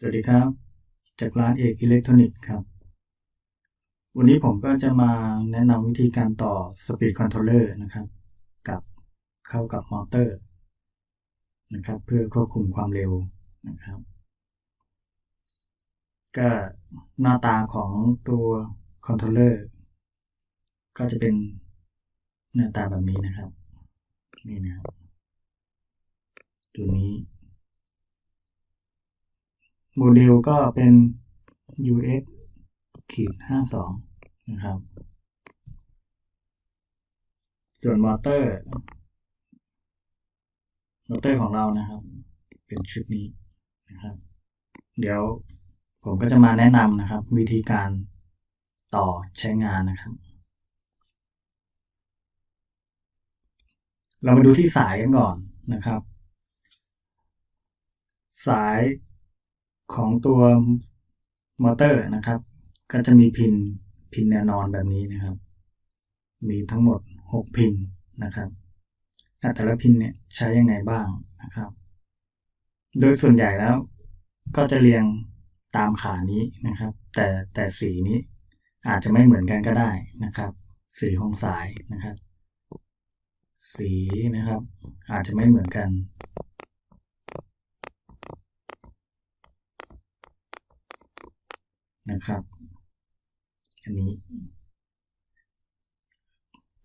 สวัสดีครับ จากร้านเอกอิเล็กทรอนิกส์ครับ วันนี้ผมก็จะมาแนะนำวิธีการต่อ Speed Controller นะครับ กับเข้ากับมอเตอร์นะครับ เพื่อควบคุมความเร็วนะครับ ก็หน้าตาของตัวคอนโทรลเลอร์ก็จะเป็นหน้าตาแบบนี้นะครับ นี่นะครับ ตัวนี้ โมเดลก็เป็น US ขีดห้าสองนะครับ ส่วนมอเตอร์ มอเตอร์ของเรานะครับ เป็นชุดนี้นะครับ เดี๋ยวผมก็จะมาแนะนำนะครับ วิธีการต่อใช้งานนะครับ เรามาดูที่สายกันก่อนนะครับ สาย ของตัวมอเตอร์นะครับ ก็จะมีพินพินแนวนอนแบบนี้นะครับ มีทั้งหมด 6 พินนะครับแต่ละพินเนี่ยใช้ยังไงบ้างนะครับ โดยส่วนใหญ่แล้วก็จะเรียงตามขานี้นะครับ แต่แต่สีนี้อาจจะไม่เหมือนกันก็ได้นะครับ สีของสายนะครับ สีนะครับ อาจจะไม่เหมือนกัน นะครับ อันนี้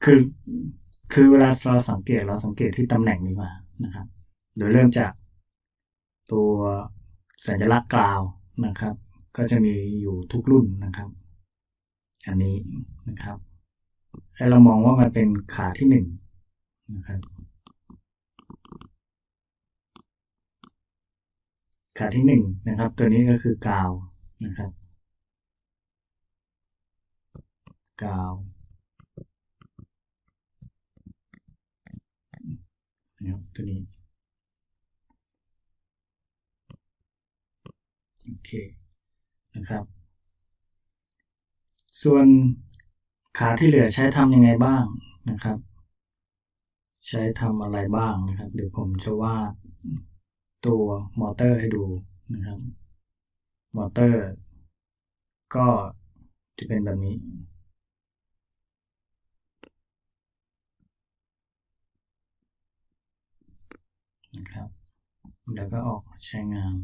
คือคือเวลาเราสังเกตเราสังเกตที่ตำแหน่งนี้มานะครับ โดยเริ่มจากตัวสัญลักษณ์กราวนะครับ ก็จะมีอยู่ทุกรุ่นนะครับ อันนี้นะครับให้เรามองว่ามันเป็นขาที่หนึ่งนะครับขาที่หนึ่งนะครับ ตัวนี้ก็คือกาวนะครับ กาวนะครับตัวนี้ โอเค นะครับ ส่วนขาที่เหลือใช้ทำยังไงบ้างนะครับ ใช้ทำอะไรบ้างนะครับ เดี๋ยวผมจะวาดตัวมอเตอร์ให้ดูนะครับ มอเตอร์ ก็จะเป็นแบบนี้ นะครับ แล้วก็ออกใช้งาน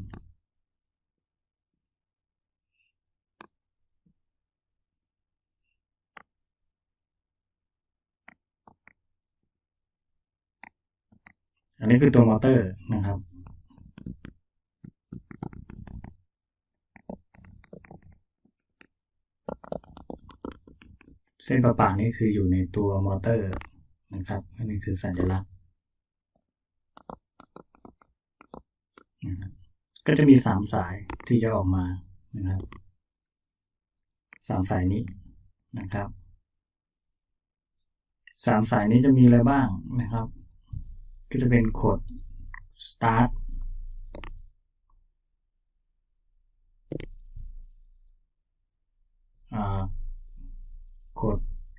อันนี้คือตัวมอเตอร์นะครับ เส้นประปานี่คืออยู่ในตัวมอเตอร์นะครับ อันนี้คือสัญลักษณ์นะครับ ก็จะมีสามสายที่จะออกมานะครับสามสายนี้นะครับสามสายนี้จะมีอะไรบ้างนะครับ ก็จะเป็นโคด start โคด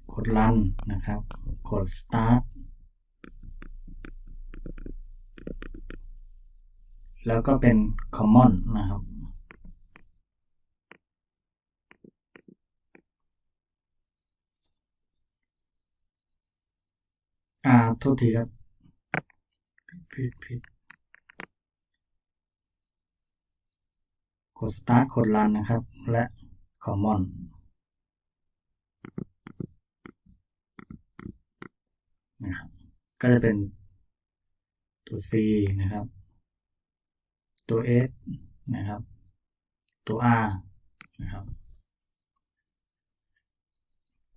โคด run นะครับโคด start แล้วก็เป็น common นะครับ อ่า โทษทีครับผิดผิดกด start กด run นะครับ และ common นะครับ ก็จะเป็นตัว C นะครับ ตัว S นะครับ ตัว R นะครับ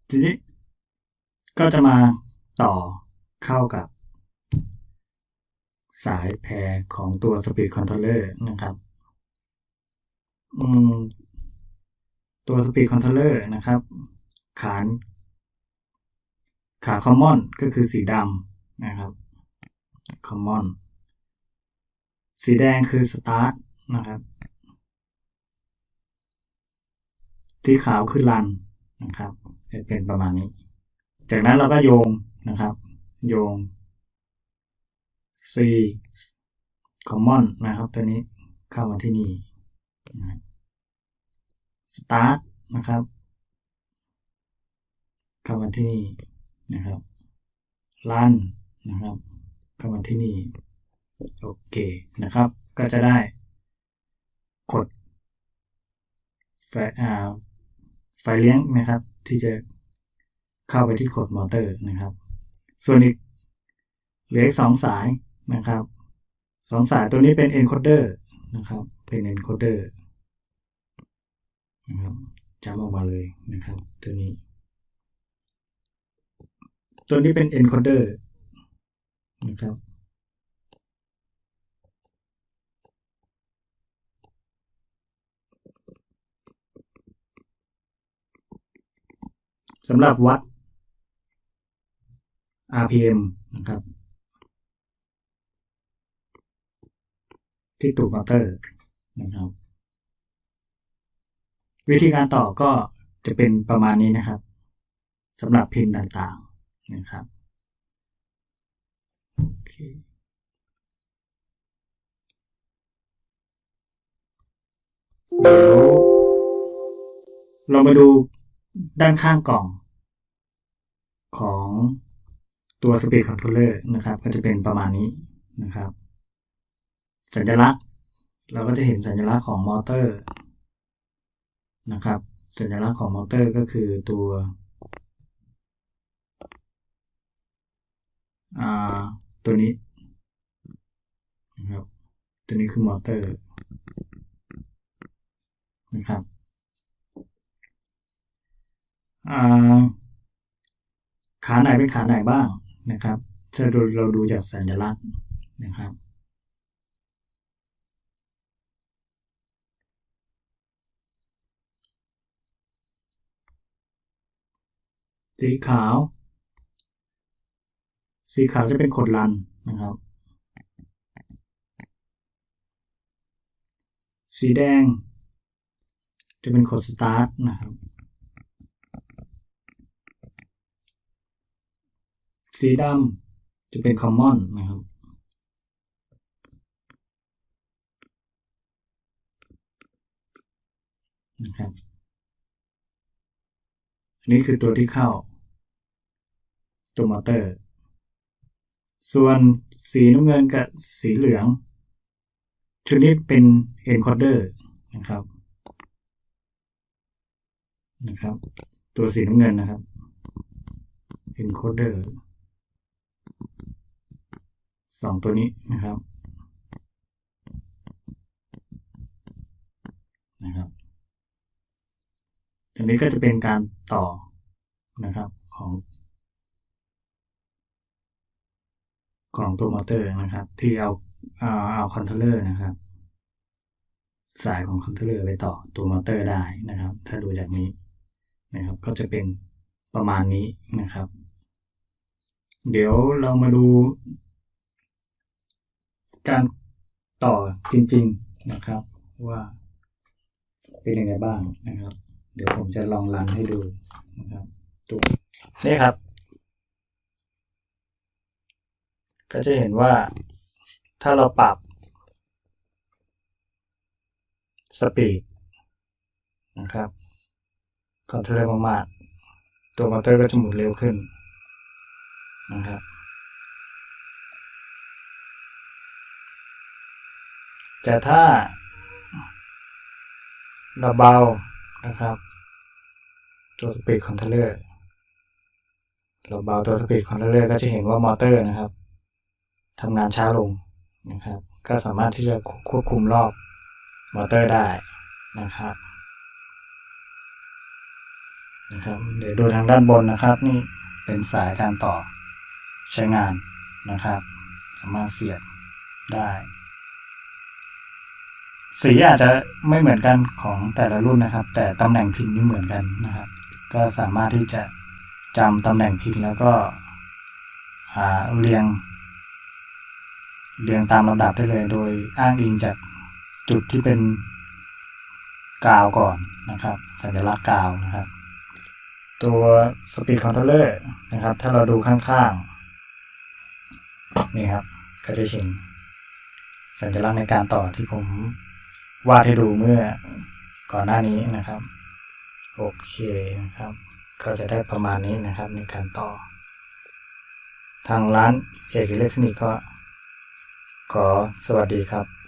ทีนี้ก็จะมาต่อเข้ากับ สายแพรของตัว Speed Controller นะครับตัว Speed Controller นะครับ ขานขา Common ก็คือสีดำนะครับ Common สีแดงคือ Start นะครับ ที่ขาวคือ Run นะครับเป็นประมาณนี้ จากนั้นเราก็โยงนะครับ โยง C common นะครับ ตัวนี้เข้ามาที่นี่สตาร์ทนะครับ เข้ามาที่นี่นะครับรันนะครับ เข้ามาที่นี่ โอเคนะครับ ก็จะได้กดไฟไฟเลี้ยงนะครับ ที่จะเข้าไปที่กดมอเตอร์นะครับ ส่วนอีกเหลืออีกสองสายนะครับสองสายตัวนี้เป็น encoder นะครับ เป็น encoder นะครับจำออกมาเลยนะครับ ตัวนี้ ตัวนี้เป็น encoder นะครับ สำหรับวัด RPM นะครับ ที่ตูมอเตอร์นะครับ วิธีการต่อก็จะเป็นประมาณนี้นะครับสำหรับพินต่างๆนะครับโอเคเดี๋ยวเรามาดู ด้านข้างกล่อง ของตัว Speed Controller นะครับ ก็จะเป็นประมาณนี้นะครับ สัญลักษณ์ เราก็จะเห็นสัญลักษณ์ของมอเตอร์นะครับ สัญลักษณ์ของมอเตอร์ก็คือตัวตัวนี้นะครับ ตัวนี้คือมอเตอร์นะครับ ขาไหนเป็นขาไหนบ้างนะครับถ้าเราเราดูจากสัญลักษณ์นะครับ สีขาว สีขาวจะเป็นขดลันนะครับ สีแดง จะเป็นขดสตาร์ทนะครับ สีดำจะเป็นคอมมอนนะครับ นะครับอันนี้คือตัวที่เข้า ตัวมอเตอร์ ส่วนสีน้ำเงินกับสีเหลือง ชุดนี้เป็น encoder นะครับนะครับ ตัวสีน้ำเงินนะครับ encoder สองตัวนี้นะครับนะครับอันนี้ก็จะเป็นการต่อนะครับของของตัวมอเตอร์นะครับ ที่เอาเอาเอาคอนโทรลเลอร์นะครับ สายของคอนโทรลเลอร์ไปต่อตัวมอเตอร์ได้นะครับ ถ้าดูจากนี้นะครับ ก็จะเป็นประมาณนี้นะครับ เดี๋ยวเรามาดู การต่อจริง ๆนะครับว่าเป็นยังไงบ้างนะครับ เดี๋ยวผมจะลองรันให้ดูนะครับตัวนี่ครับ ก็จะเห็นว่าถ้าเราปรับสปีดนะครับคอนโทรลมากๆตัวมอเตอร์ก็จะหมุนเร็วขึ้นนะครับ แต่ถ้าเราเบานะครับ ตัวสปีดคอนโทรลเลอร์เราเบาตัวสปีดคอนโทรลเลอร์ก็จะเห็นว่ามอเตอร์นะครับทำงานช้าลงนะครับ ก็สามารถที่จะควบคุมรอบมอเตอร์ได้นะครับนะครับ เดี๋ยวดูทางด้านบนนะครับ นี่เป็นสายการต่อใช้งานนะครับ สามารถเสียบได้ สีอาจจะไม่เหมือนกันของแต่ละรุ่นนะครับ แต่ตำแหน่งพินนี่เหมือนกันนะครับ ก็สามารถที่จะจำตำแหน่งพินแล้วก็หาเรียง เรียงตามลำดับได้เลย โดยอ้างอิงจากจุดที่เป็นกาวก่อนนะครับ สัญลักษณ์กาวนะครับ ตัว Speed Controller นะครับ ถ้าเราดูข้างๆ นี่ครับก็จะเห็นสัญลักษณ์ในการต่อที่ผม วาดให้ดูเมื่อก่อนหน้านี้นะครับ โอเคนะครับ ก็จะได้ประมาณนี้นะครับในการต่อ ทางร้านเอกอิเล็กทรอนิกส์ก็ขอสวัสดีครับ